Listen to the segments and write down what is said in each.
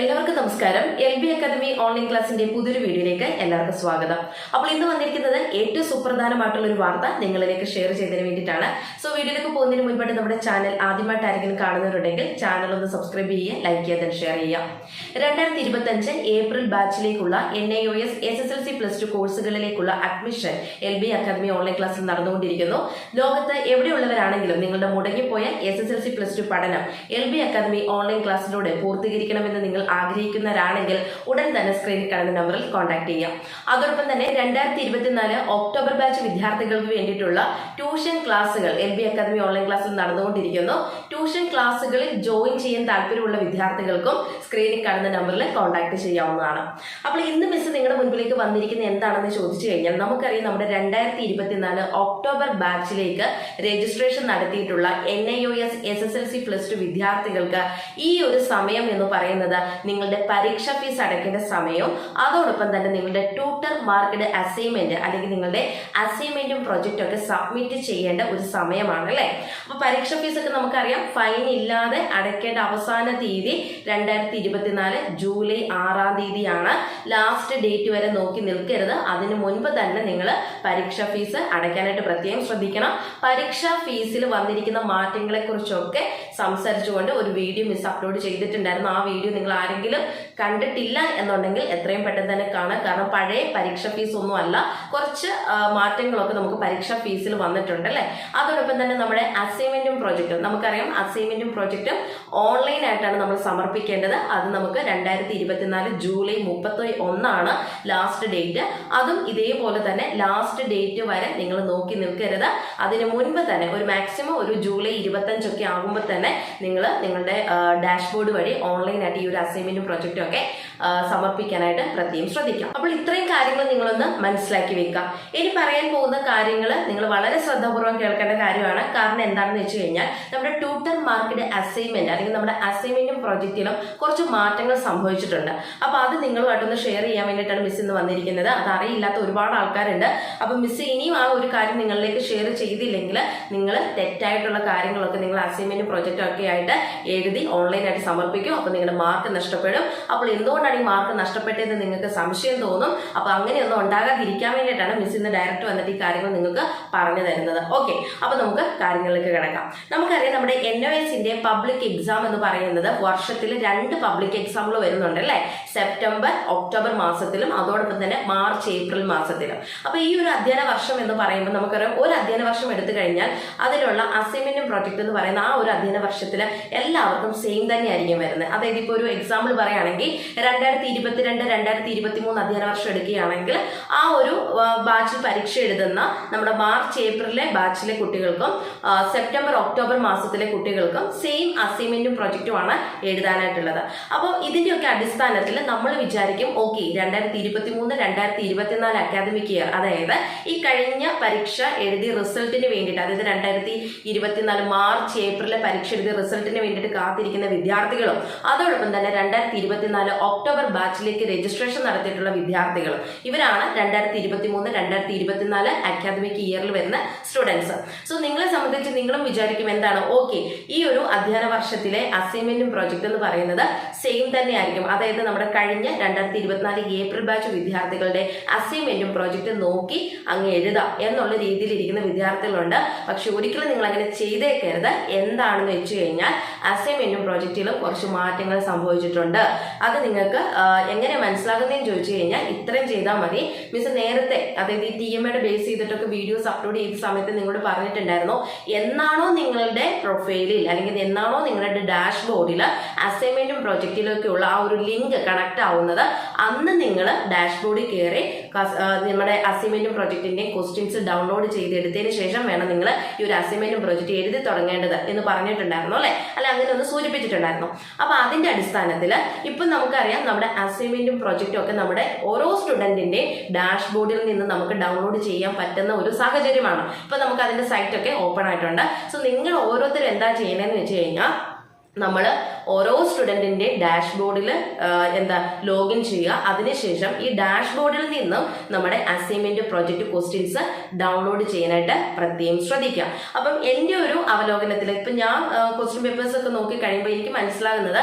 എല്ലാവർക്കും നമസ്കാരം. L B academy online ക്ലാസിന്റെ പുതിയൊരു വീഡിയോയിലേക്ക് എല്ലാവർക്കും സ്വാഗതം. അപ്പോൾ ഇന്ന് വന്നിരിക്കുന്നത് ഏറ്റവും സുപ്രധാനമായിട്ടുള്ള ഒരു വാർത്ത നിങ്ങളിലേക്ക് ഷെയർ ചെയ്തതിന് വേണ്ടിയിട്ടാണ്. സോ വീഡിയോയിലേക്ക് പോകുന്നതിന് മുൻപായിട്ട് നമ്മുടെ ചാനൽ ആദ്യമായിട്ട് ആരെങ്കിലും കാണുന്നവരുണ്ടെങ്കിൽ ചാനൽ ഒന്ന് സബ്സ്ക്രൈബ് ചെയ്യുക ലൈക്ക് then ഷെയർ ചെയ്യാം രണ്ടായിരത്തി ഇരുപത്തഞ്ച് April ബാച്ചിലേക്കുള്ള N I O S S S L C plus two കോഴ്സുകളിലേക്കുള്ള admission L B academy online ക്ലാസ്സിൽ നടന്നുകൊണ്ടിരിക്കുന്നു. ലോകത്ത് എവിടെയുള്ളവരാണെങ്കിലും നിങ്ങളുടെ മുടങ്ങിപ്പോയ S S L C plus two പഠനം എൽ ബി അക്കാദമി ഓൺലൈൻ ക്ലാസ്സിലൂടെ പൂർത്തീകരിക്കണമെന്ന് നിങ്ങൾ ആഗ്രഹിക്കുന്നവരാണെങ്കിൽ ഉടൻ തന്നെ സ്ക്രീനിൽ കാണുന്ന നമ്പറിൽ കോൺടാക്ട് ചെയ്യാം അതോടൊപ്പം തന്നെ രണ്ടായിരത്തി ഇരുപത്തിനാല് ഒക്ടോബർ ബാച്ച് വിദ്യാർത്ഥികൾക്ക് വേണ്ടിയിട്ടുള്ള ട്യൂഷൻ ക്ലാസ്സുകൾ എൽ ബി അക്കാദമി ഓൺലൈൻ ക്ലാസ്സിൽ നടന്നുകൊണ്ടിരിക്കുന്നു. ട്യൂഷൻ ക്ലാസ്സുകളിൽ ജോയിൻ ചെയ്യാൻ താല്പര്യമുള്ള വിദ്യാർത്ഥികൾക്കും സ്ക്രീനിൽ കാണുന്ന നമ്പറിൽ കോൺടാക്ട് ചെയ്യാവുന്നതാണ്. അപ്പോൾ ഇന്ന് മിസ് നിങ്ങളുടെ മുൻപിലേക്ക് വന്നിരിക്കുന്നത് എന്താണെന്ന് ചോദിച്ചു കഴിഞ്ഞാൽ നമുക്കറിയാം നമ്മുടെ രണ്ടായിരത്തി ഇരുപത്തിനാല് ഒക്ടോബർ ബാച്ചിലേക്ക് രജിസ്ട്രേഷൻ നടത്തിയിട്ടുള്ള N I O S S S L C plus two വിദ്യാർത്ഥികൾക്ക് ഈ ഒരു സമയം എന്ന് പറയുന്നത് നിങ്ങളുടെ പരീക്ഷ ഫീസ് അടയ്ക്കേണ്ട സമയവും അതോടൊപ്പം തന്നെ നിങ്ങളുടെ ട്യൂട്ടർ മാർക്കഡ് അസൈൻമെന്റ് അല്ലെങ്കിൽ നിങ്ങളുടെ അസൈൻമെന്റും പ്രൊജക്റ്റും ഒക്കെ സബ്മിറ്റ് ചെയ്യേണ്ട ഒരു സമയമാണ് അല്ലേ? അപ്പൊ പരീക്ഷ ഫീസ് ഒക്കെ നമുക്കറിയാം. ഫൈൻ ഇല്ലാതെ അടയ്ക്കേണ്ട അവസാന തീയതി രണ്ടായിരത്തി ഇരുപത്തിനാല് ജൂലൈ ആറാം തീയതിയാണ്. ലാസ്റ്റ് ഡേറ്റ് വരെ നോക്കി നിൽക്കരുത്. അതിന് മുൻപ് തന്നെ നിങ്ങൾ പരീക്ഷ ഫീസ് അടയ്ക്കാനായിട്ട് പ്രത്യേകം ശ്രദ്ധിക്കണം. പരീക്ഷാ ഫീസിൽ വന്നിരിക്കുന്ന മാറ്റങ്ങളെ കുറിച്ചൊക്കെ സംസാരിച്ചുകൊണ്ട് ഒരു വീഡിയോ മിസ് അപ്ലോഡ് ചെയ്തിട്ടുണ്ടായിരുന്നു. ആ വീഡിയോ നിങ്ങൾ ആരെങ്കിലും കണ്ടിട്ടില്ല എന്നുണ്ടെങ്കിൽ എത്രയും പെട്ടെന്ന് തന്നെ കാണാം. കാരണം പഴയ പരീക്ഷ ഫീസ് ഒന്നും അല്ല. കുറച്ച് മാറ്റങ്ങളൊക്കെ നമുക്ക് പരീക്ഷ ഫീസിൽ വന്നിട്ടുണ്ട് അല്ലേ? അതോടൊപ്പം തന്നെ നമ്മുടെ അസൈൻമെന്റും പ്രോജക്റ്റും നമുക്കറിയാം അസൈൻമെന്റും പ്രോജക്റ്റും ഓൺലൈൻ ആയിട്ടാണ് നമ്മൾ സമർപ്പിക്കേണ്ടത്. അത് നമുക്ക് രണ്ടായിരത്തി ഇരുപത്തിനാല് ജൂലൈ മുപ്പത്തി ഒന്നാണ് ലാസ്റ്റ് ഡേറ്റ് അതും ഇതേപോലെ തന്നെ ലാസ്റ്റ് ഡേറ്റ് വരെ നിങ്ങൾ നോക്കി നിൽക്കരുത്. അതിന് മുൻപ് തന്നെ ഒരു മാക്സിമം ഒരു ജൂലൈ ഇരുപത്തഞ്ചൊക്കെ ആകുമ്പോൾ തന്നെ നിങ്ങൾ നിങ്ങളുടെ ഡാഷ്ബോർഡ് വഴി ഓൺലൈനായിട്ട് ഈ ഒരു അസൈൻമെന്റും പ്രൊജക്റ്റും ഒക്കെ ആ, സമർപ്പിക്കാനായിട്ട് പ്രത്യേകം ശ്രദ്ധിക്കാം. അപ്പോൾ ഇത്രയും കാര്യങ്ങൾ നിങ്ങളൊന്ന് മനസ്സിലാക്കി വെക്കുക. ഇനി പറയാൻ പോകുന്ന കാര്യങ്ങൾ നിങ്ങൾ വളരെ ശ്രദ്ധാപൂർവം കേൾക്കേണ്ട കാര്യമാണ്. കാരണം എന്താണെന്ന് വെച്ച് കഴിഞ്ഞാൽ നമ്മുടെ ട്യൂട്ടർ മാർക്കിന്റെ അസൈൻമെന്റ് അല്ലെങ്കിൽ നമ്മുടെ അസൈൻമെന്റും പ്രൊജക്റ്റിലും കുറച്ച് മാറ്റങ്ങൾ സംഭവിച്ചിട്ടുണ്ട്. അപ്പോൾ അത് നിങ്ങളുമായിട്ടൊന്ന് ഷെയർ ചെയ്യാൻ വേണ്ടിയിട്ടാണ് മിസ് ഇന്ന് വന്നിരിക്കുന്നത്. അത് അറിയില്ലാത്ത ഒരുപാട് ആൾക്കാരുണ്ട്. അപ്പൊ മിസ് ഇനിയും ആ ഒരു കാര്യം നിങ്ങളിലേക്ക് ഷെയർ ചെയ്തില്ലെങ്കിൽ നിങ്ങൾ തെറ്റായിട്ടുള്ള കാര്യങ്ങളൊക്കെ നിങ്ങൾ അസൈൻമെന്റ് പ്രൊജക്റ്റും ഒക്കെ ആയിട്ട് എഴുതി ഓൺലൈനായിട്ട് സമർപ്പിക്കും. അപ്പോൾ നിങ്ങളുടെ മാർക്ക് നഷ്ടപ്പെടും. അപ്പോൾ എന്തുകൊണ്ടാണ് ഈ മാർക്ക് നഷ്ടപ്പെട്ടതെന്ന് നിങ്ങൾക്ക് സംശയം തോന്നും. അപ്പോൾ അങ്ങനെയൊന്നും ഉണ്ടാകാതിരിക്കാൻ വേണ്ടിയിട്ടാണ് മിസ് ഇന്ന് ഡയറക്റ്റ് വന്നിട്ട് ഈ കാര്യങ്ങൾ നിങ്ങൾക്ക് പറഞ്ഞു തരുന്നത്. ഓക്കെ അപ്പോൾ നമുക്ക് കാര്യങ്ങളിലേക്ക് കിടക്കാം. നമുക്കറിയാം നമ്മുടെ എൻ ഒ എസിന്റെ പബ്ലിക് എക്സാം എന്ന് പറയുന്നത് വർഷത്തിൽ രണ്ട് പബ്ലിക് എക്സാമുകൾ വരുന്നുണ്ട് അല്ലേ? സെപ്റ്റംബർ ഒക്ടോബർ മാസത്തിലും അതോടൊപ്പം തന്നെ മാർച്ച് ഏപ്രിൽ മാസത്തിലും. അപ്പോൾ ഈ ഒരു അധ്യയന വർഷം എന്ന് പറയുമ്പോൾ നമുക്കറിയാം ഒരു അധ്യയന വർഷം എടുത്തു കഴിഞ്ഞാൽ അതിലുള്ള അസൈൻമെന്റും പ്രോജക്റ്റ് എന്ന് പറയുന്ന ആ ഒരു അധ്യയന വർഷത്തിൽ എല്ലാവർക്കും സെയിം തന്നെയായിരിക്കും വരുന്നത്. അതായത് ഇപ്പോൾ ഒരു എക്സാമ്പിൾ പറയുകയാണെങ്കിൽ രണ്ടായിരത്തി ഇരുപത്തിരണ്ട് രണ്ടായിരത്തി ഇരുപത്തി മൂന്ന് അധ്യയന വർഷം എടുക്കുകയാണെങ്കിൽ ആ ഒരു ബാച്ചിൽ പരീക്ഷ എഴുതുന്ന നമ്മുടെ മാർച്ച് ഏപ്രിലെ ബാച്ചിലെ കുട്ടികൾക്കും സെപ്റ്റംബർ ഒക്ടോബർ മാസത്തിലെ കുട്ടികൾക്കും സെയിം അസൈൻമെന്റും പ്രൊജക്റ്റുമാണ് എഴുതാനായിട്ടുള്ളത്. അപ്പോൾ ഇതിന്റെയൊക്കെ അടിസ്ഥാനത്തിൽ നമ്മൾ വിചാരിക്കും ഓക്കെ രണ്ടായിരത്തി ഇരുപത്തി മൂന്ന് രണ്ടായിരത്തി ഇരുപത്തിനാല് അക്കാദമിക് ഇയർ അതായത് ഈ കഴിഞ്ഞ പരീക്ഷ എഴുതി റിസൾട്ടിന് വേണ്ടിയിട്ട് അതായത് രണ്ടായിരത്തി ഇരുപത്തിനാല് മാർച്ച് ഏപ്രിലെ പരീക്ഷ എഴുതി റിസൾട്ടിന് വേണ്ടിയിട്ട് കാത്തിരിക്കുന്ന വിദ്യാർത്ഥികളും അതോടൊപ്പം തന്നെ രണ്ടായിരത്തി ഇരുപത്തിനാല് ഒക്ടോബർ ബാച്ചിലേക്ക് രജിസ്ട്രേഷൻ നടത്തിയിട്ടുള്ള വിദ്യാർത്ഥികൾ ഇവരാണ് രണ്ടായിരത്തി ഇരുപത്തി മൂന്ന് രണ്ടായിരത്തി ഇരുപത്തിനാല് അക്കാദമിക് ഇയറിൽ വരുന്ന സ്റ്റുഡൻസ് സോ നിങ്ങളെ സംബന്ധിച്ച് നിങ്ങളും വിചാരിക്കും എന്താണ്? ഓക്കെ ഈ ഒരു അധ്യയന വർഷത്തിലെ അസൈൻമെന്റും പ്രോജക്റ്റ് എന്ന് പറയുന്നത് സെയിം തന്നെ ആയിരിക്കും അതായത് നമ്മുടെ കഴിഞ്ഞ രണ്ടായിരത്തി ഇരുപത്തിനാല് ഏപ്രിൽ ബാച്ച് വിദ്യാർത്ഥികളുടെ അസൈൻമെന്റും പ്രോജക്റ്റും നോക്കി അങ്ങ് എഴുതാം എന്നുള്ള രീതിയിൽ ഇരിക്കുന്ന വിദ്യാർത്ഥികളുണ്ട്. പക്ഷെ ഒരിക്കലും നിങ്ങൾ അങ്ങനെ ചെയ്തേക്കരുത്. എന്താണെന്ന് വെച്ച് കഴിഞ്ഞാൽ അസൈൻമെന്റും പ്രോജക്റ്റിലും കുറച്ച് മാറ്റങ്ങൾ സംഭവിച്ചിട്ടുണ്ട്. അത് നിങ്ങൾക്ക് ആ, എങ്ങനെ മനസ്സിലാകുന്നതെന്ന് ചോദിച്ചു കഴിഞ്ഞാൽ ഇത്രയും ചെയ്താൽ മതി. മിസ് നേരത്തെ അതായത് ഈ ടി എം എയുടെ ബേസ് ചെയ്തിട്ടൊക്കെ വീഡിയോസ് അപ്ലോഡ് ചെയ്ത സമയത്ത് നിങ്ങളോട് പറഞ്ഞിട്ടുണ്ടായിരുന്നു. എന്നാണോ നിങ്ങളുടെ പ്രൊഫൈലിൽ അല്ലെങ്കിൽ എന്നാണോ നിങ്ങളുടെ ഡാഷ് ബോർഡിൽ അസൈൻമെന്റും പ്രൊജക്റ്റിലൊക്കെയുള്ള ആ ഒരു ലിങ്ക് കണക്ട് ആവുന്നത്? അന്ന് നിങ്ങൾ ഡാഷ് ബോർഡിൽ കയറി നമ്മുടെ അസൈൻമെന്റും പ്രൊജക്റ്റിന്റെയും ക്വസ്റ്റ്യൻസ് ഡൗൺലോഡ് ചെയ്തെടുത്തതിന് ശേഷം വേണം നിങ്ങൾ ഈ ഒരു അസൈൻമെന്റും പ്രൊജക്റ്റ് എഴുതി തുടങ്ങേണ്ടത് എന്ന് പറഞ്ഞിട്ടുണ്ടായിരുന്നു അല്ലെ? അല്ല അങ്ങനെ ഒന്ന് സൂചിപ്പിച്ചിട്ടുണ്ടായിരുന്നു. അപ്പൊ അതിന്റെ അടിസ്ഥാനത്തിൽ ഇപ്പൊ നമുക്കറിയാം നമ്മുടെ അസൈൻമെന്റും പ്രൊജക്റ്റും ഒക്കെ നമ്മുടെ ഓരോ സ്റ്റുഡന്റിന്റെ ഡാഷ് ബോർഡിൽ നിന്ന് നമുക്ക് ഡൗൺലോഡ് ചെയ്യാൻ പറ്റുന്ന ഒരു സാഹചര്യമാണ്. ഇപ്പൊ നമുക്ക് അതിന്റെ സൈറ്റ് ഒക്കെ ഓപ്പൺ ആയിട്ടുണ്ട്. സോ നിങ്ങൾ ഓരോരുത്തരും എന്താ ചെയ്യണമെന്ന് വെച്ച് കഴിഞ്ഞാൽ നമ്മൾ ഓരോ സ്റ്റുഡന്റിന്റെ ഡാഷ്ബോർഡിൽ എന്താ ലോഗിൻ ചെയ്യുക. അതിനുശേഷം ഈ ഡാഷ്ബോർഡിൽ നിന്നും നമ്മുടെ അസൈൻമെന്റ് പ്രോജക്റ്റ് ക്വസ്റ്റ്യൻസ് ഡൗൺലോഡ് ചെയ്യാനായിട്ട് പ്രത്യേകം ശ്രദ്ധിക്കുക. അപ്പം എന്റെ ഒരു അവലോകനത്തിൽ ഇപ്പം ഞാൻ ക്വസ്റ്റ്യൻ പേപ്പേഴ്സ് ഒക്കെ നോക്കി കഴിയുമ്പോൾ എനിക്ക് മനസ്സിലാകുന്നത്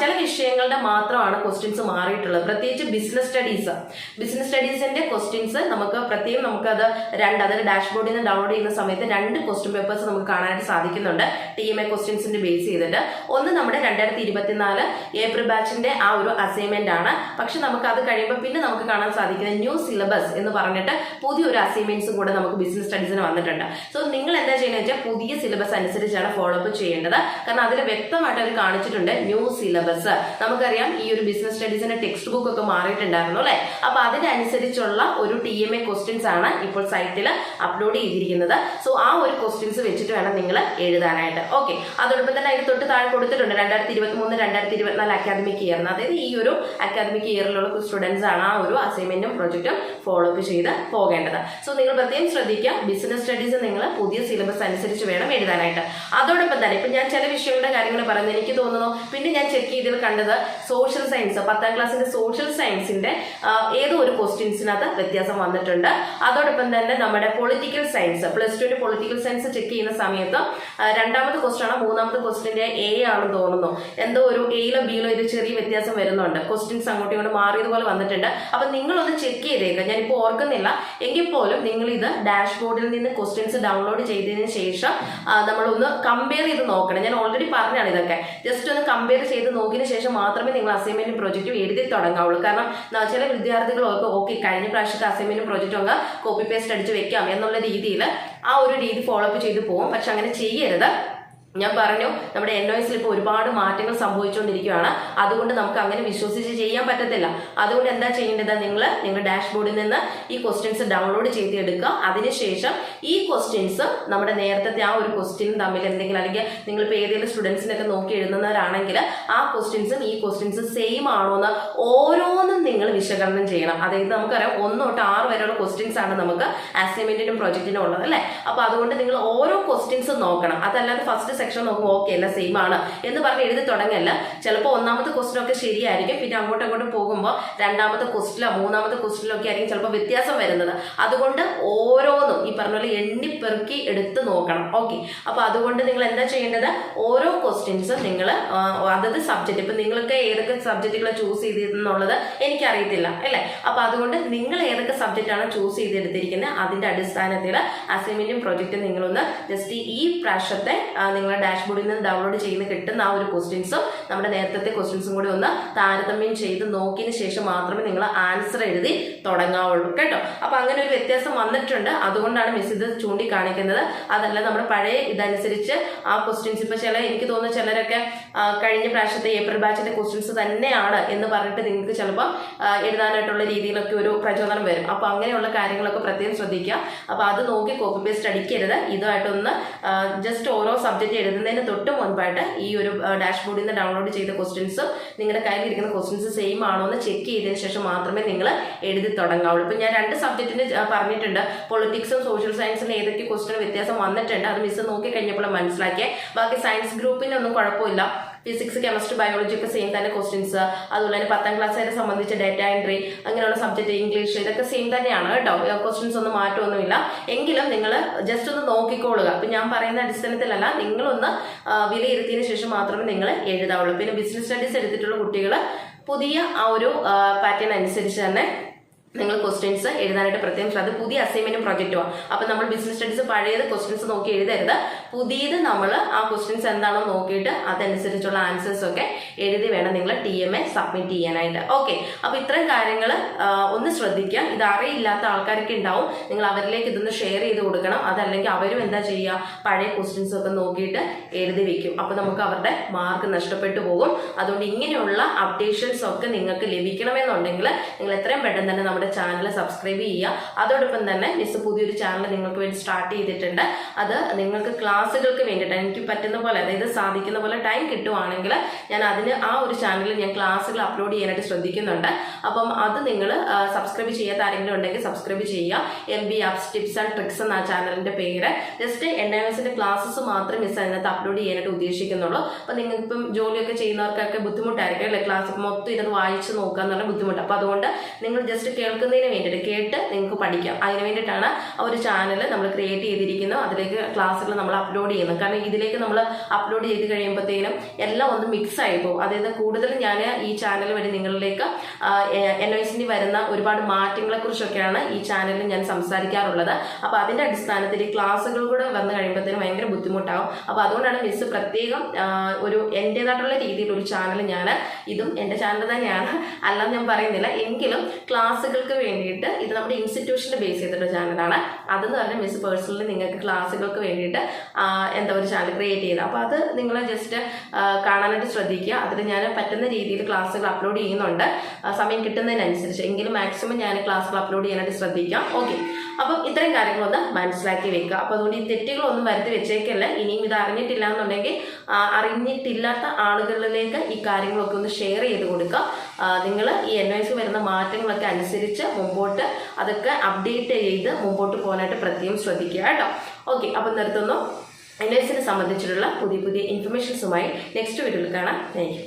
ചില വിഷയങ്ങളുടെ മാത്രമാണ് ക്വസ്റ്റ്യൻസ് മാറിയിട്ടുള്ളത്. പ്രത്യേകിച്ച് ബിസിനസ് സ്റ്റഡീസ് ബിസിനസ് സ്റ്റഡീസിന്റെ ക്വസ്റ്റ്യൻസ് നമുക്ക് പ്രത്യേകം നമുക്കത് രണ്ട് അതായത് ഡാഷ്ബോർഡിൽ നിന്ന് ഡൗൺലോഡ് ചെയ്യുന്ന സമയത്ത് രണ്ട് ക്വസ്റ്റ്യൻ പേപ്പേഴ്സ് നമുക്ക് കാണാനായിട്ട് സാധിക്കുന്നുണ്ട്. ടി എം എ ക്വസ്റ്റ്യൻസിന്റെ ബേസ് ചെയ്തിട്ട്. ഒന്ന് നമ്മുടെ രണ്ടായിരത്തി ഇരുപത്തിനാല് ഏപ്രിൽ ബാച്ചിന്റെ ആ ഒരു അസൈൻമെന്റ് ആണ്. പക്ഷെ നമുക്ക് അത് കഴിയുമ്പോൾ പിന്നെ നമുക്ക് കാണാൻ സാധിക്കുന്നത് ന്യൂ സിലബസ് എന്ന് പറഞ്ഞിട്ട് പുതിയൊരു അസൈൻമെന്റ്സും കൂടെ നമുക്ക് ബിസിനസ് സ്റ്റഡീസിന് വന്നിട്ടുണ്ട്. സോ നിങ്ങൾ എന്താ ചെയ്യുന്നത് വെച്ചാൽ പുതിയ സിലബസ് അനുസരിച്ചാണ് ഫോളോ അപ്പ് ചെയ്യേണ്ടത്. കാരണം അതിൽ വ്യക്തമായിട്ട് അവർ കാണിച്ചിട്ടുണ്ട് ന്യൂ സിലബസ് നമുക്കറിയാം ഈ ഒരു ബിസിനസ് സ്റ്റഡീസിന്റെ ടെക്സ്റ്റ് ബുക്ക് ഒക്കെ മാറിയിട്ടുണ്ടായിരുന്നു അല്ലേ? അപ്പൊ അതിനനുസരിച്ചുള്ള ഒരു ടി എം എ ക്വസ്റ്റ്യൻസ് ആണ് ഇപ്പോൾ സൈറ്റിൽ അപ്ലോഡ് ചെയ്തിരിക്കുന്നത്. സോ ആ ഒരു ക്വസ്റ്റ്യൻസ് വെച്ചിട്ട് വേണം നിങ്ങൾ എഴുതാനായിട്ട്. ഓക്കെ അതോടൊപ്പം തന്നെ അതിന് തൊട്ട് താഴെ കൊടുത്തിട്ടുണ്ട്. രണ്ടായിരത്തി ഇരുപത്തി മൂന്ന് രണ്ടായിരത്തി ഇരുപത്തിനാല് അക്കാദമിക് ഇയറിന് അതായത് ഈ ഒരു അക്കാദമിക് ഇയറിലുള്ള സ്റ്റുഡൻസ് ആണ് ആ ഒരു അസൈൻമെന്റും പ്രൊജക്റ്റും ഫോളോ അപ്പ് ചെയ്ത് പോകേണ്ടത്. സോ നിങ്ങൾ പ്രത്യേകം ശ്രദ്ധിക്കുക. ബിസിനസ് സ്റ്റഡീസ് നിങ്ങൾ പുതിയ സിലബസ് അനുസരിച്ച് വേണം എഴുതാനായിട്ട്. അതോടൊപ്പം തന്നെ ഇപ്പം ഞാൻ ചില വിഷയങ്ങളുടെ കാര്യങ്ങൾ പറയുന്നത് എനിക്ക് തോന്നുന്നു. പിന്നെ ഞാൻ ചെക്ക് ചെയ്തതിൽ കണ്ടത് സോഷ്യൽ സയൻസ് പത്താം ക്ലാസ്സിന്റെ സോഷ്യൽ സയൻസിന്റെ ഏതോ ഒരു ക്വസ്റ്റ്യൻസിനകത്ത് വ്യത്യാസം വന്നിട്ടുണ്ട്. അതോടൊപ്പം തന്നെ നമ്മുടെ പൊളിറ്റിക്കൽ സയൻസ് പ്ലസ് ടുവിന്റെ പൊളിറ്റിക്കൽ സയൻസ് ചെക്ക് ചെയ്യുന്ന സമയത്ത് രണ്ടാമത് രണ്ടാമത്തെ ക്വസ്റ്റ്യൻ ആണ് മൂന്നാമത്തെ ക്വസ്റ്റിന്റെ എ ആണെന്ന് തോന്നുന്നു. എന്തോ ഒരു എയിലോ ബിയിലോ ഇത് ചെറിയ വ്യത്യാസം വരുന്നുണ്ട്. ക്വസ്റ്റ്യൻസ് അങ്ങോട്ടും ഇങ്ങോട്ടും മാറിയതുപോലെ വന്നിട്ടുണ്ട്. അപ്പൊ നിങ്ങളൊന്ന് ചെക്ക് ചെയ്തേക്കുക ഞാനിപ്പോൾ ഓർക്കുന്നില്ല. എങ്കിൽ പോലും നിങ്ങൾ ഇത് ഡാഷ്ബോർഡിൽ നിന്ന് ക്വസ്റ്റ്യൻസ് ഡൗൺലോഡ് ചെയ്തതിന് ശേഷം നമ്മളൊന്ന് കമ്പയർ ചെയ്ത് നോക്കണം. ഞാൻ ഓൾറെഡി പറഞ്ഞാണ് ഇതൊക്കെ. ജസ്റ്റ് ഒന്ന് കമ്പയർ ചെയ്ത് നോക്കിയതിന് ശേഷം മാത്രമേ നിങ്ങൾ അസൈൻമെന്റും പ്രോജക്റ്റും എഴുതി തുടങ്ങാവുള്ളൂ. കാരണം ചില വിദ്യാർത്ഥികൾ ഓക്കെ കഴിഞ്ഞ പ്രാവശ്യത്തെ അസൈൻമെന്റും പ്രോജക്റ്റും അങ്ങ് കോപ്പി പേസ്റ്റ് അടിച്ച് വെക്കാം എന്നുള്ള രീതിയിൽ ആ ഒരു രീതി ഫോളോ അപ്പ് ചെയ്ത് പോകും പക്ഷെ അങ്ങനെ ചെയ്യരുത്. ഞാൻ പറഞ്ഞു നമ്മുടെ എൻ ഒ ഇപ്പോൾ ഒരുപാട് മാറ്റങ്ങൾ സംഭവിച്ചുകൊണ്ടിരിക്കുകയാണ്. അതുകൊണ്ട് നമുക്ക് അങ്ങനെ വിശ്വസിച്ച് ചെയ്യാൻ പറ്റത്തില്ല. അതുകൊണ്ട് എന്താ ചെയ്യേണ്ടത്? നിങ്ങൾ നിങ്ങളുടെ ഡാഷ്ബോർഡിൽ നിന്ന് ഈ ക്വസ്റ്റ്യൻസ് ഡൗൺലോഡ് ചെയ്തെടുക്കുക. അതിനുശേഷം ഈ ക്വസ്റ്റ്യൻസ് നമ്മുടെ നേരത്തെ ആ ഒരു ക്വസ്റ്റ്യനും തമ്മിൽ എന്തെങ്കിലും അല്ലെങ്കിൽ നിങ്ങളിപ്പോൾ ഏതെങ്കിലും സ്റ്റുഡൻസിനൊക്കെ നോക്കി എഴുതുന്നവരാണെങ്കിൽ ആ ക്വസ്റ്റ്യൻസും ഈ ക്വസ്റ്റ്യൻസും സെയിം ആണോ എന്ന് ഓരോന്നും നിങ്ങൾ വിശകലനം ചെയ്യണം. അതായത് നമുക്കറിയാം ഒന്ന് തൊട്ട് ആറ് വരെയുള്ള ക്വസ്റ്റ്യൻസ് ആണ് നമുക്ക് അസൈൻമെന്റിനും പ്രൊജക്റ്റിനും ഉള്ളത് അല്ലേ? അപ്പോൾ അതുകൊണ്ട് നിങ്ങൾ ഓരോ ക്വസ്റ്റ്യൻസും നോക്കണം. അതല്ലാതെ ഫസ്റ്റ് സെക്ഷൻ നോക്കുമ്പോൾ ഓക്കെ എല്ലാം സെയിം ആണ് എന്ന് പറഞ്ഞ് എഴുതി തുടങ്ങല്ല ചിലപ്പോൾ ഒന്നാമത്തെ ക്വസ്റ്റ്യൻ ഒക്കെ ശരിയായിരിക്കും. പിന്നെ അങ്ങോട്ടും അങ്ങോട്ടും പോകുമ്പോൾ രണ്ടാമത്തെ ക്വസ്റ്റിലോ മൂന്നാമത്തെ ക്വസ്റ്റിലോ ഒക്കെ ആയിരിക്കും ചിലപ്പോൾ വ്യത്യാസം വരുന്നത്. അതുകൊണ്ട് ഓരോന്നും ഈ പറഞ്ഞ പോലെ എണ്ണി പെറുക്കി എടുത്ത് നോക്കണം. ഓക്കെ അപ്പോൾ അതുകൊണ്ട് നിങ്ങൾ എന്താ ചെയ്യേണ്ടത്? ഓരോ ക്വസ്റ്റ്യൻസും നിങ്ങൾ അതത് സബ്ജക്റ്റ് ഇപ്പൊ നിങ്ങൾക്ക് ഏതൊക്കെ സബ്ജക്റ്റുകൾ ചൂസ് ചെയ്തിരുന്നുള്ളത് എനിക്കറിയത്തില്ല അല്ലേ? അപ്പോൾ അതുകൊണ്ട് നിങ്ങൾ ഏതൊക്കെ സബ്ജക്റ്റ് ആണ് ചൂസ് ചെയ്തെടുത്തിരിക്കുന്നത് അതിന്റെ അടിസ്ഥാനത്തിൽ അസൈൻമെന്റും പ്രൊജക്റ്റും നിങ്ങളൊന്ന് ജസ്റ്റ് ഈ പ്രാവശ്യത്തെ ആ, നിങ്ങളുടെ ഡാഷ്ബോർഡിൽ നിന്ന് ഡൗൺലോഡ് ചെയ്യുന്ന കിട്ടുന്ന ആ ഒരു ക്വസ്റ്റ്യൻസും നമ്മുടെ നേരത്തെ ക്വസ്റ്റ്യൻസും കൂടി ഒന്ന് താരതമ്യം ചെയ്ത് നോക്കിയതിന് ശേഷം മാത്രമേ നിങ്ങൾ ആൻസർ എഴുതി തുടങ്ങാവുള്ളൂ. കേട്ടോ? അപ്പൊ അങ്ങനെ ഒരു വ്യത്യാസം വന്നിട്ടുണ്ട്. അതുകൊണ്ടാണ് മിസ് ഇത് ചൂണ്ടിക്കാണിക്കുന്നത്. അതല്ല നമ്മുടെ പഴയ ഇതനുസരിച്ച് ആ ക്വസ്റ്റ്യൻസ് ഇപ്പൊ ചില എനിക്ക് തോന്നുന്നു ചിലരൊക്കെ കഴിഞ്ഞ പ്രാവശ്യത്തെ ഏപ്രിൽ ബാച്ചിന്റെ ക്വസ്റ്റ്യൻസ് തന്നെയാണ് എന്ന് പറഞ്ഞിട്ട് നിങ്ങൾക്ക് ചിലപ്പോൾ എഴുതാനായിട്ടുള്ള രീതിയിലൊക്കെ ഒരു പ്രചോദനം വരും. അപ്പൊ അങ്ങനെയുള്ള കാര്യങ്ങളൊക്കെ പ്രത്യേകം ശ്രദ്ധിക്കുക. അപ്പൊ അത് നോക്കി കോപ്പി പേസ്റ്റ് അടിക്കരുത്. ഇതുമായിട്ടൊന്ന് ജസ്റ്റ് ഓരോ സബ്ജക്റ്റ് എഴുതുന്നതിന് തൊട്ട് മുൻപായിട്ട് ഈ ഒരു ഡാഷ്ബോർഡിൽ നിന്ന് ഡൗൺലോഡ് ചെയ്ത ക്വസ്റ്റ്യൻസും നിങ്ങളുടെ കയ്യിൽ ഇരിക്കുന്ന ക്വസ്റ്റ്യൻസ് സെയിം ആണോ എന്ന് ചെക്ക് ചെയ്തതിന് ശേഷം മാത്രമേ നിങ്ങൾ എഴുതി തുടങ്ങാവുള്ളൂ. ഇപ്പം ഞാൻ രണ്ട് സബ്ജക്റ്റിന് പറഞ്ഞിട്ടുണ്ട്. പൊളിറ്റിക്സും സോഷ്യൽ സയൻസിന് ഏതൊക്കെ ക്വസ്റ്റ്യൻ വ്യത്യാസം വന്നിട്ടുണ്ട്. അത് മിസ് നോക്കി കഴിഞ്ഞപ്പോൾ മനസ്സിലാക്കിയേ. ബാക്കി സയൻസ് ഗ്രൂപ്പിനൊന്നും കുഴപ്പമില്ല. ഫിസിക്സ് കെമിസ്ട്രി ബയോളജി ഒക്കെ സെയിം തന്നെ ക്വസ്റ്റ്യൻസ് അതുപോലെ തന്നെ പത്താം ക്ലാസ്സുകാരെ സംബന്ധിച്ച് ഡേറ്റ എൻട്രി അങ്ങനെയുള്ള സബ്ജക്റ്റ് ഇംഗ്ലീഷ് ഇതൊക്കെ സെയിം തന്നെയാണ് കേട്ടോ. ക്വസ്റ്റ്യൻസ് ഒന്നും മാറ്റമൊന്നുമില്ല. എങ്കിലും നിങ്ങൾ ജസ്റ്റ് ഒന്ന് നോക്കിക്കോളുക. അപ്പം ഞാൻ പറയുന്ന അടിസ്ഥാനത്തിലല്ല നിങ്ങളൊന്ന് വിലയിരുത്തിയതിനു ശേഷം മാത്രമേ നിങ്ങൾ എഴുതാവുള്ളൂ. പിന്നെ ബിസിനസ് സ്റ്റഡീസ് എടുത്തിട്ടുള്ള കുട്ടികൾ പുതിയ ആ ഒരു പാറ്റേൺ അനുസരിച്ച് തന്നെ നിങ്ങൾ ക്വസ്റ്റ്യൻസ് എഴുതാനായിട്ട് പ്രത്യേകം അത് പുതിയ അസൈൻമെന്റും പ്രൊജക്റ്റുമാണ് അപ്പൊ നമ്മൾ ബിസിനസ് സ്റ്റഡീസ് പഴയത് ക്വസ്റ്റ്യൻസ് നോക്കി എഴുതരുത്. പുതിയത് നമ്മൾ ആ ക്വസ്റ്റ്യൻസ് എന്താണോ നോക്കിയിട്ട് അതനുസരിച്ചുള്ള ആൻസേഴ്സ് ഒക്കെ എഴുതി വേണം നിങ്ങൾ ടി എം എ സബ്മിറ്റ് ചെയ്യാനായിട്ട്. ഓക്കെ അപ്പൊ ഇത്രയും കാര്യങ്ങൾ ഒന്ന് ശ്രദ്ധിക്കുക. ഇത് അറിയില്ലാത്ത ആൾക്കാരൊക്കെ ഉണ്ടാവും. നിങ്ങൾ അവരിലേക്ക് ഇതൊന്ന് ഷെയർ ചെയ്ത് കൊടുക്കണം. അതല്ലെങ്കിൽ അവരും എന്താ ചെയ്യുക? പഴയ ക്വസ്റ്റ്യൻസ് ഒക്കെ നോക്കിയിട്ട് എഴുതി വെക്കും. അപ്പൊ നമുക്ക് അവരുടെ മാർക്ക് നഷ്ടപ്പെട്ടു പോകും. അതുകൊണ്ട് ഇങ്ങനെയുള്ള അപ്ഡേഷൻസ് ഒക്കെ നിങ്ങൾക്ക് ലഭിക്കണമെന്നുണ്ടെങ്കിൽ നിങ്ങൾ എത്രയും പെട്ടെന്ന് തന്നെ നമ്മുടെ നമ്മുടെ ചാനൽ സബ്സ്ക്രൈബ് ചെയ്യുക. അതോടൊപ്പം തന്നെ മിസ് പുതിയൊരു ചാനൽ നിങ്ങൾക്ക് വേണ്ടി സ്റ്റാർട്ട് ചെയ്തിട്ടുണ്ട്. അത് നിങ്ങൾക്ക് ക്ലാസ്സുകൾക്ക് വേണ്ടിയിട്ട് എനിക്ക് പറ്റുന്ന പോലെ അതായത് സാധിക്കുന്ന പോലെ ടൈം കിട്ടുവാണെങ്കിൽ ഞാൻ അതിന് ആ ഒരു ചാനലിൽ ഞാൻ ക്ലാസ്സുകൾ അപ്ലോഡ് ചെയ്യാനായിട്ട് ശ്രദ്ധിക്കുന്നുണ്ട്. അപ്പം അത് നിങ്ങൾ സബ്സ്ക്രൈബ് ചെയ്യാത്ത ആരെങ്കിലും ഉണ്ടെങ്കിൽ സബ്സ്ക്രൈബ് ചെയ്യുക. M B apps tips and tricks എന്ന ചാനലിന്റെ പേര്. ജസ്റ്റ് എൻ ഐ എസിന്റെ ക്ലാസ്സസ് മാത്രം മിസ് അതിനകത്ത് അപ്ലോഡ് ചെയ്യാനായിട്ട് ഉദ്ദേശിക്കുന്നുള്ളൂ. അപ്പം നിങ്ങൾക്ക് ഇപ്പം ജോലിയൊക്കെ ചെയ്യുന്നവർക്കൊക്കെ ബുദ്ധിമുട്ടായിരിക്കും അല്ലെ? ക്ലാസ് മൊത്തം ഇതൊന്ന് വായിച്ച് നോക്കുക എന്നുള്ള ബുദ്ധിമുട്ട്. അപ്പോൾ അതുകൊണ്ട് നിങ്ങൾ ജസ്റ്റ് കേൾക്കുന്നതിന് വേണ്ടിയിട്ട് കേട്ട് നിങ്ങൾക്ക് പഠിക്കാം. അതിന് വേണ്ടിയിട്ടാണ് ആ ഒരു ചാനൽ നമ്മൾ ക്രിയേറ്റ് ചെയ്തിരിക്കുന്നത്. അതിലേക്ക് ക്ലാസ്സുകൾ നമ്മൾ അപ്ലോഡ് ചെയ്യുന്നത്. കാരണം ഇതിലേക്ക് നമ്മൾ അപ്ലോഡ് ചെയ്ത് കഴിയുമ്പോഴത്തേനും എല്ലാം ഒന്ന് മിക്സ് ആയി പോകും. അതായത് കൂടുതൽ ഞാൻ ഈ ചാനൽ വഴി നിങ്ങളിലേക്ക് എൻ എസിന് വരുന്ന ഒരുപാട് മാറ്റങ്ങളെ കുറിച്ചൊക്കെയാണ് ഈ ചാനലിൽ ഞാൻ സംസാരിക്കാറുള്ളത്. അപ്പോൾ അതിന്റെ അടിസ്ഥാനത്തിൽ ക്ലാസ്സുകൾ കൂടെ വന്നു കഴിയുമ്പോഴത്തേനും ഭയങ്കര ബുദ്ധിമുട്ടാകും അപ്പോൾ അതുകൊണ്ടാണ് മിസ് പ്രത്യേകം ഒരു എന്റേതായിട്ടുള്ള രീതിയിൽ ഒരു ചാനൽ ഞാൻ ഇതും എന്റെ ചാനൽ തന്നെയാണ്. അല്ലാതെ ഞാൻ പറയുന്നില്ല. എങ്കിലും ക്ലാസ്സുകൾക്ക് വേണ്ടിയിട്ട് ഇത് നമ്മുടെ ഇൻസ്റ്റിറ്റ്യൂഷനെ ബേസ് ചെയ്തിട്ടുള്ള ചാനലാണ് അതെന്ന് പറഞ്ഞാൽ മിസ് പേഴ്സണലി നിങ്ങൾക്ക് ക്ലാസ്സുകൾക്ക് വേണ്ടിയിട്ട് എന്താ ഒരു ചാനൽ ക്രിയേറ്റ് ചെയ്ത് അപ്പോൾ അത് നിങ്ങൾ ജസ്റ്റ് കാണാനായിട്ട് ശ്രദ്ധിക്കുക. അതിൽ ഞാൻ പറ്റുന്ന രീതിയിൽ ക്ലാസ്സുകൾ അപ്ലോഡ് ചെയ്യുന്നുണ്ട്. സമയം കിട്ടുന്നതിനനുസരിച്ച്. എങ്കിലും മാക്സിമം ഞാൻ ക്ലാസ്സുകൾ അപ്ലോഡ് ചെയ്യാനായിട്ട് ശ്രദ്ധിക്കാം. ഓക്കെ അപ്പം ഇത്രയും കാര്യങ്ങളൊന്ന് മനസ്സിലാക്കി വെക്കുക. അപ്പോൾ അതുകൊണ്ട് ഈ തെറ്റുകളൊന്നും വരുത്തി വെച്ചേക്കല്ല. ഇനിയും ഇത് അറിഞ്ഞിട്ടില്ല എന്നുണ്ടെങ്കിൽ അറിഞ്ഞിട്ടില്ലാത്ത ആളുകളിലേക്ക് ഈ കാര്യങ്ങളൊക്കെ ഒന്ന് ഷെയർ ചെയ്ത് കൊടുക്കുക. നിങ്ങൾ ഈ എൻ വൈസ് വരുന്ന മാറ്റങ്ങളൊക്കെ അനുസരിച്ച് മുമ്പോട്ട് അതൊക്കെ അപ്ഡേറ്റ് ചെയ്ത് മുമ്പോട്ട് പോകാനായിട്ട് പ്രത്യേകം ശ്രദ്ധിക്കുക കേട്ടോ. ഓക്കെ അപ്പം നിർത്തുന്നു. എൻ വൈസിനെ സംബന്ധിച്ചിട്ടുള്ള പുതിയ പുതിയ ഇൻഫർമേഷൻസുമായി നെക്സ്റ്റ് വീഡിയോയിൽ കാണാം. താങ്ക്